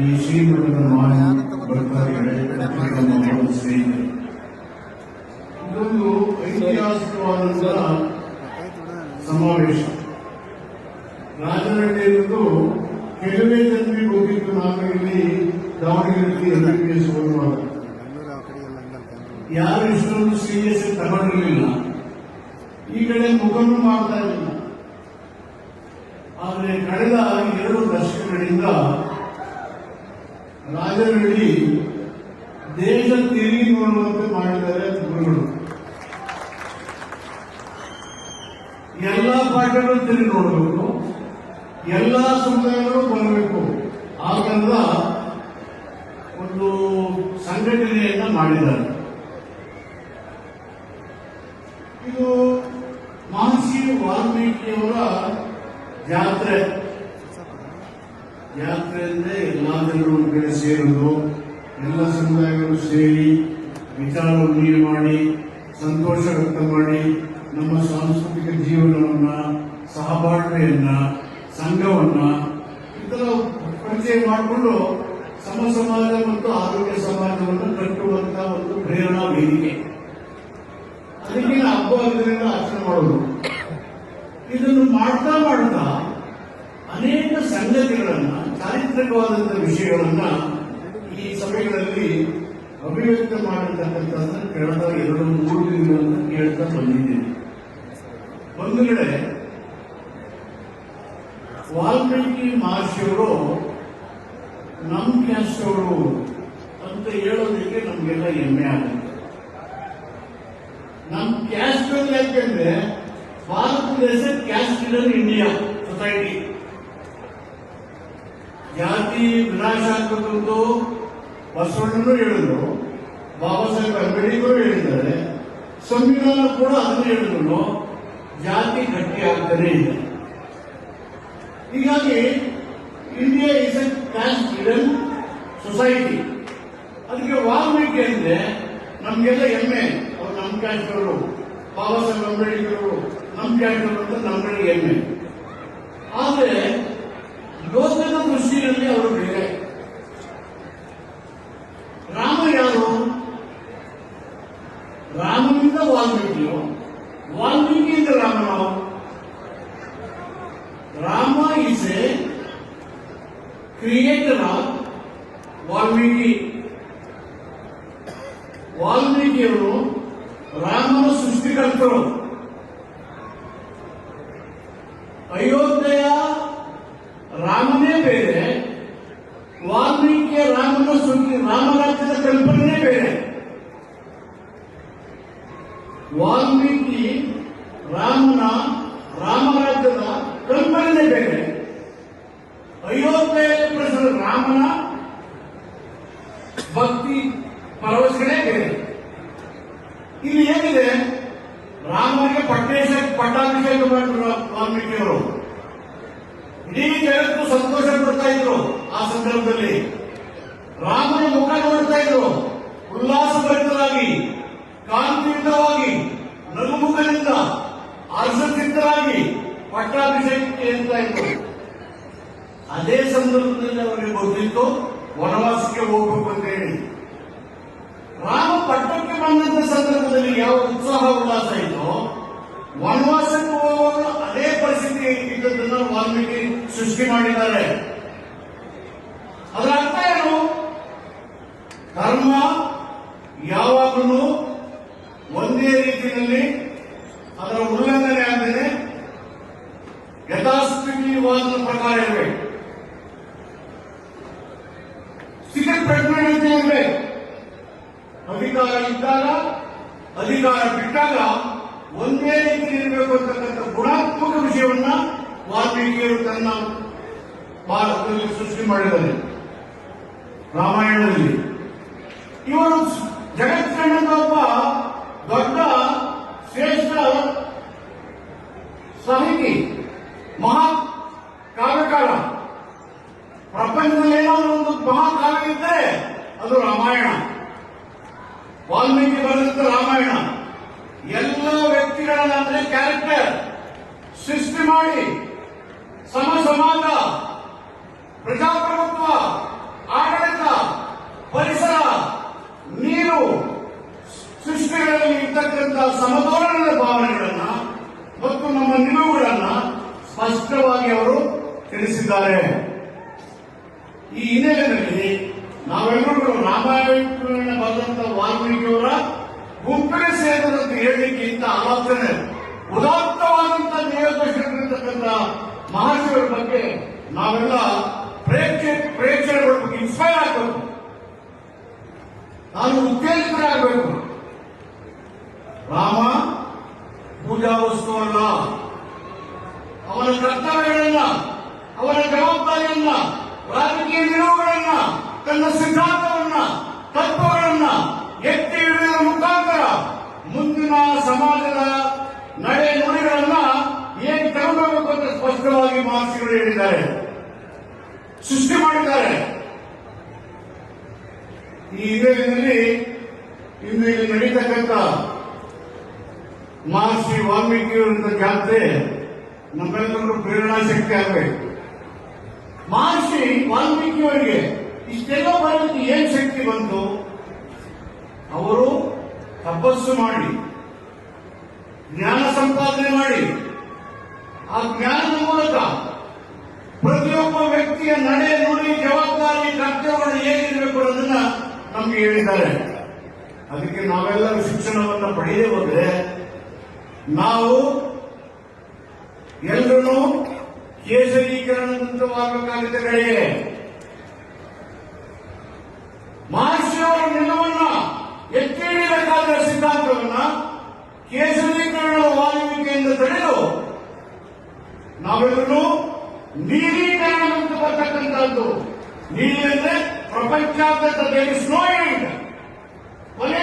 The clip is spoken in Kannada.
ಈ ಪತ್ರಿಕಾ ಮಾಧ್ಯಮದ ಸ್ನೇಹಿತರೆ ಇದೊಂದು ಸಮಾವೇಶ ರಾಜನಹಳ್ಳಿ ಎನ್ನುವುದು ಕೆಲವೇ ಹೋಗಿದ್ದು ನಾನು ಇಲ್ಲಿ ದಾವಣಗೆರೆಯಲ್ಲಿ ಯಾರು ಇಷ್ಟೊಂದು ಸೀರಿಯಸ್ ತಗೊಂಡಿರಲಿಲ್ಲ. ಈ ಕಡೆ ಮುಖವನ್ನು ಮಾಡ್ತಾ ಇರಲಿಲ್ಲ. ಆದರೆ ಕಳೆದ ಎರಡು ದಶಕಗಳಿಂದ ರಾಜರಳ್ಳಿ ದೇಶ ತಿರುಗಿ ನೋಡುವಂತೆ ಮಾಡಿದ್ದಾರೆ ಗುರುಗಳು. ಎಲ್ಲ ಪಾಠಗಳು ತಿರುಗಿ ನೋಡಬೇಕು, ಎಲ್ಲ ಸಮುದಾಯಗಳು ಬರಬೇಕು. ಹಾಗಂದ್ರ ಒಂದು ಸಂಘಟನೆಯನ್ನ ಮಾಡಿದ್ದಾರೆ. ಇದು ಮಹರ್ಷಿ ವಾಲ್ಮೀಕಿಯವರ ಜಾತ್ರೆ ಯಾತ್ರೆ ಅಂದ್ರೆ ಎಲ್ಲಾ ಜನರು ಒಂದು ಕಡೆ ಸೇರುವುದು ಎಲ್ಲ ಸಮುದಾಯಗಳು ಸೇರಿ ವಿಚಾರವನ್ನು ಮಾಡಿ, ಸಂತೋಷ ವ್ಯಕ್ತ ಮಾಡಿ, ನಮ್ಮ ಸಾಂಸ್ಕೃತಿಕ ಜೀವನವನ್ನ, ಸಹಬಾಳ್ವೆಯನ್ನ, ಸಂಘವನ್ನ ಇತರ ಪರಿಚಯ ಮಾಡಿಕೊಂಡು ಸಮ ಸಮಾಜ ಮತ್ತು ಆರೋಗ್ಯ ಸಮಾಜವನ್ನು ಕಟ್ಟುವಂತ ಒಂದು ಪ್ರೇರಣಾ ವೇದಿಕೆ. ಸಭೆಗಳಲ್ಲಿ ಅಭಿವ್ಯಕ್ತ ಮಾಡಿರ್ತಕ್ಕಂಥ ಕಳೆದ ಎರಡು ಮೂರು ದಿನಗಳಿಂದ ಕೇಳ್ತಾ ಬಂದಿದ್ದೇನೆ. ಒಂದು ಕಡೆ, ವಾಲ್ಮೀಕಿ ಮಹರ್ಷಿಯವರು ನಮ್ ಕ್ಯಾಸ್ಟ್ ಅವರು ಅಂತ ಹೇಳೋದಕ್ಕೆ ನಮ್ಗೆಲ್ಲ ಹೆಮ್ಮೆ ಆಗುತ್ತೆ. ನಮ್ ಕ್ಯಾಸ್ಟ್ ಯಾಕೆಂದ್ರೆ ಭಾರತ ದೇಶ ಕ್ಯಾಸ್ಟ್ ಇಡನ್ ಇಂಡಿಯಾ ಸೊಸೈಟಿ ಜಾತಿ, ವಿನಾಶ ಆಗ್ಬೇಕಂತೂ ಬಸವಣ್ಣನು ಹೇಳಿದ್ರು, ಬಾಬಾ ಸಾಹೇಬ್ ಅಂಬೇಡ್ಕರ್ ಹೇಳಿದ್ದಾರೆ, ಸಂವಿಧಾನ ಕೂಡ ಅದನ್ನು ಹೇಳಿದ್ರು, ಜಾತಿ ಗಟ್ಟಿ ಆಗ್ತಾನೆ ಇದೆ. ಹೀಗಾಗಿ India is a caste freedom society ಅದಕ್ಕೆ ವಾಲ್ಮೀಕಿ ಅಂದ್ರೆ ನಮ್ಗೆಲ್ಲ ಹೆಮ್ಮೆ, ಅವ್ರು ನಮ್ ಕ್ಯಾಸ್ಟ್ ಅವರು ಬಾಬಾ ಸಾಹೇಬ್ ಅಂಬೇಡ್ಕರ್ ಅವರು ನಮ್ ಕ್ಯಾಸ್ಟ್ ಅವರು ಅಂತ ನಮ್ಗಳಿಗೆ ಹೆಮ್ಮೆ ಆದ್ರೆ ಲೋಕದ ದೃಷ್ಟಿಯಲ್ಲಿ ಅವರು ಬೇರೆ ರಾಮ ಯಾರು ರಾಮನಿಂದ ವಾಲ್ಮೀಕಿಯು ವಾಲ್ಮೀಕಿಯಿಂದ ರಾಮನು Rama is a creator of Valmiki ವಾಲ್ಮೀಕಿಯವರು ರಾಮನ ಸೃಷ್ಟಿಕರ್ತರು ಅಯೋಧ್ಯೆಯ ರಾಮನೇ ಬೇರೆ ವಾಲ್ಮೀಕಿಯ ರಾಮನ ಸೃಷ್ಟಿ ರಾಮರಾಜ್ಯದ ಕಲ್ಪನೆ ಬೇರೆ ವಾಲ್ಮೀಕಿ ರಾಮನ ರಾಮರಾಜ್ಯದ ಕಲ್ಪನೆ ಬೇರೆ. ಅಯೋಧ್ಯೆಯಲ್ಲಿ ಪ್ರಸನ್ನ ರಾಮನ ಭಕ್ತಿ ಪರವಶನೇ ಬೇರೆ. ಇಲ್ಲಿ ಏನಿದೆ? ರಾಮನಿಗೆ ಪಟ್ಟೇಶ ಪಟ್ಟಾಭಿಷೇಕ ಮಾಡಿದ್ರು ವಾಲ್ಮೀಕಿಯವರು. ಇಡೀ ಜಗತ್ತು ಸಂತೋಷ ಪಡ್ತಾ ಇದ್ರು ಆ ಸಂದರ್ಭದಲ್ಲಿ. ರಾಮನ ಮುಖ ನೋಡ್ತಾ ಇದ್ರು. ವನವಾಸಕ್ಕೆ ಹೋಗುವಾಗಲೂ ಅದೇ ಪರಿಸ್ಥಿತಿ ಇದ್ದದನ್ನ ವಾಲ್ಮೀಕಿ ಸೃಷ್ಟಿ ಮಾಡಿದ್ದಾರೆ ಅದರ ಅರ್ಥ ಏನು ಕರ್ಮ ಯಾವಾಗಲೂ ಒಂದೇ ರೀತಿಯಲ್ಲಿ ಅದರ ಉಲ್ಲಂಘನೆ ಆದರೆ ಯಥಾಸ್ಥಿತಿವಾದದ ಪ್ರಕಾರ ಇರಬೇಕು ಸಿಕ್ಕ ಅಂತ ಇರಬೇಕು ಅಧಿಕಾರ ಇದ್ದಾಗ ಅಧಿಕಾರ ಬಿಟ್ಟಾಗ ಒಂದೇ ರೀತಿ ಇರಬೇಕು ಅಂತಕ್ಕಂಥ ಗುಣಾತ್ಮಕ ವಿಷಯವನ್ನ ವಾಲ್ಮೀಕಿಯರು ತನ್ನ ಭಾರತದಲ್ಲಿ ಸೃಷ್ಟಿ ಮಾಡಿದ್ದಾರೆ. ರಾಮಾಯಣದಲ್ಲಿ. ಇವರು ಜಗತ್ಕಂಡದ ಒಬ್ಬ ದೊಡ್ಡ, ಶ್ರೇಷ್ಠ ಸಾಹಿತಿ, ಮಹಾ ಕಾವ್ಯಕಾರ. ಪ್ರಪಂಚದಲ್ಲಿ ಏನಾದರೂ ಒಂದು ಮಹಾಕಾವ್ಯ ಇದ್ದರೆ ಅದು ರಾಮಾಯಣ. ವಾಲ್ಮೀಕಿ ಬರೆದಂತ ರಾಮಾಯಣ. ಎಲ್ಲ ವ್ಯಕ್ತಿಗಳನ್ನ ಅಂದ್ರೆ ಕ್ಯಾರೆಕ್ಟರ್ ಸೃಷ್ಟಿ ಮಾಡಿ, ಸಮ ಸಮಾಜ, ಪ್ರಜಾಪ್ರಭುತ್ವ, ಆಡಳಿತ, ಪರಿಸರ, ನೀರು, ಸೃಷ್ಟಿಗಳಲ್ಲಿ ಇರ್ತಕ್ಕಂಥ ಸಮತೋಲನದ ಭಾವನೆಗಳನ್ನ ಮತ್ತು ನಮ್ಮ ನಿಲುವುಗಳನ್ನ ಸ್ಪಷ್ಟವಾಗಿ ಅವರು ತಿಳಿಸಿದ್ದಾರೆ. ಈ ಹಿನ್ನೆಲೆಯಲ್ಲಿ ನಾವೆಲ್ಲರೂ ರಾಮಾಯಣ ವಾಲ್ಮೀಕಿ ವಾಲ್ಮೀಕಿಯವರ ಗುಂಪಿಗೆ ಸೇರಿದಂತೆ ಉದಾತ್ತವಾದಂತಹ ಉದಾತ್ತವಾದಂತ ನೇರದರ್ಶನಗಳಿರ್ತಕ್ಕಂಥ ಮಹರ್ಷಿಯವರ ಬಗ್ಗೆ ನಾವೆಲ್ಲ ಪ್ರೇಕ್ಷೆ ಬಗ್ಗೆ ಇನ್ಸ್ಪೈರ್ ಆಗಬೇಕು. ನಾನು ಉತ್ತೇಜಿತರಾಗಬೇಕು ರಾಮ, ಪೂಜಾ ವಸ್ತು ಅಲ್ಲ ಅವನ ಕರ್ತವ್ಯಗಳನ್ನ ಅವನ ಜವಾಬ್ದಾರಿಯನ್ನ, ರಾಜಕೀಯ ನಿಲುವುಗಳನ್ನ, ತನ್ನ ಸಿದ್ಧಾಂತವನ್ನ, ತತ್ವಗಳನ್ನ ಮುಂದಿನ ಸಮಾಜದ ನಡೆ ನುಡಿಗಳನ್ನ ಏನ್ ತಗೊಂಡೋಗಬೇಕು ಅಂತ ಸ್ಪಷ್ಟವಾಗಿ ಮಹರ್ಷಿಗಳು ಹೇಳಿದ್ದಾರೆ. ಸೃಷ್ಟಿ ಮಾಡಿದ್ದಾರೆ. ಈ ಹಿನ್ನೆಲೆಯಲ್ಲಿ ಇಂದು ಇಲ್ಲಿ ನಡೀತಕ್ಕಂಥ ಮಹರ್ಷಿ ವಾಲ್ಮೀಕಿಯವರ ಜಾತ್ರೆ ನಮ್ಮೆಲ್ಲರೂ ಪ್ರೇರಣಾ ಶಕ್ತಿ ಆಗಬೇಕು. ಮಹರ್ಷಿ ವಾಲ್ಮೀಕಿಯವರಿಗೆ ಇಷ್ಟೆಲ್ಲ ಬರೋದಕ್ಕೆ ಏನ್ ಶಕ್ತಿ ಬಂತು? ಅವರು ತಪಸ್ಸು ಮಾಡಿ. ಜ್ಞಾನ ಸಂಪಾದನೆ ಮಾಡಿ. ಆ ಜ್ಞಾನದ ಮೂಲಕ ಪ್ರತಿಯೊಬ್ಬ ವ್ಯಕ್ತಿಯ ನಡೆ ನುಡಿ ಜವಾಬ್ದಾರಿ ಕರ್ತವ್ಯಗಳು ಹೇಗಿರಬೇಕು ಅನ್ನೋದನ್ನ ನಮ್ಗೆ ಹೇಳಿದ್ದಾರೆ. ಅದಕ್ಕೆ ನಾವೆಲ್ಲರೂ ಶಿಕ್ಷಣವನ್ನು ಪಡೆಯದೇ ಹೋದ್ರೆ ನಾವು ಎಲ್ಲರೂ ಕೇಸರೀಕರಣವಾಗಬೇಕಾಗಿದೆ ಕಡೆಗೆ ಮಹರ್ಷಿಯವರ ನಿಲುವನ್ನ ಎತ್ತಿ ಹಿಡಿಯಬೇಕಾದ ಸಿದ್ಧಾಂತವನ್ನ ಕೇಸರೀಕರಣದ ಎಂದು ತಿಳಿದು ನಾವೆಲ್ಲರೂ ನೀಲೀಕರಣ ಅಂತ ಬರ್ತಕ್ಕಂಥದ್ದು. ನೀಲಿ ಅಂದ್ರೆ ಪ್ರಪಂಚಾದ್ಯಂತ ದೇರ್ ಇಸ್ ನೋ ಕೊನೆ